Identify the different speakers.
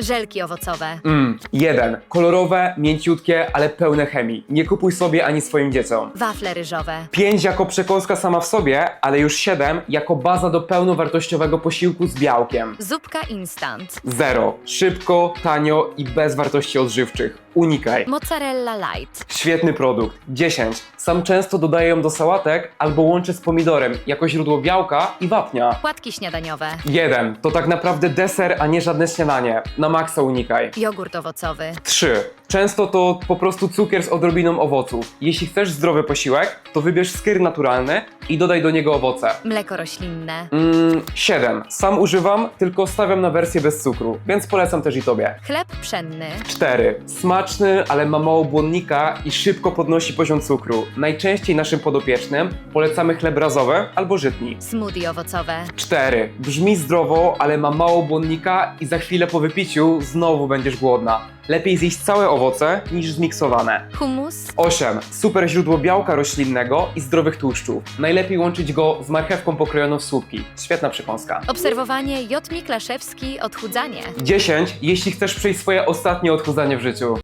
Speaker 1: Żelki owocowe.
Speaker 2: Mmm, jeden. Kolorowe, mięciutkie, ale pełne chemii. Nie kupuj sobie ani swoim dzieciom.
Speaker 1: Wafle ryżowe.
Speaker 2: 5 jako przekąska sama w sobie, ale już 7 jako baza do pełnowartościowego posiłku z białkiem.
Speaker 1: Zupka instant.
Speaker 2: 0. Szybko, tanio i bez wartości odżywczych. Unikaj.
Speaker 1: Mozzarella light.
Speaker 2: Świetny produkt. 10. Sam często dodaję ją do sałatek albo łączę z pomidorem jako źródło białka i wapnia.
Speaker 1: Płatki śniadaniowe.
Speaker 2: 1. To tak naprawdę deser, a nie żadne śniadanie. Na maksa unikaj.
Speaker 1: Jogurt owocowy.
Speaker 2: 3. Często to po prostu cukier z odrobiną owoców. Jeśli chcesz zdrowy posiłek, to wybierz skyr naturalny i dodaj do niego owoce.
Speaker 1: Mleko roślinne.
Speaker 2: Mm, 7. Sam używam, tylko stawiam na wersję bez cukru, więc polecam też i tobie.
Speaker 1: Chleb pszenny.
Speaker 2: 4. Smaczny, ale ma mało błonnika i szybko podnosi poziom cukru. Najczęściej naszym podopiecznym polecamy chleb razowy albo żytni.
Speaker 1: Smoothie owocowe.
Speaker 2: 4. Brzmi zdrowo, ale ma mało błonnika i za chwilę po wypiciu znowu będziesz głodna. Lepiej zjeść całe owoce niż zmiksowane.
Speaker 1: Hummus.
Speaker 2: 8. Super źródło białka roślinnego i zdrowych tłuszczów. Najlepiej łączyć go z marchewką pokrojoną w słupki. Świetna przekąska.
Speaker 1: Obserwowanie J. Miklaszewski. Odchudzanie.
Speaker 2: 10. Jeśli chcesz przejść swoje ostatnie odchudzanie w życiu.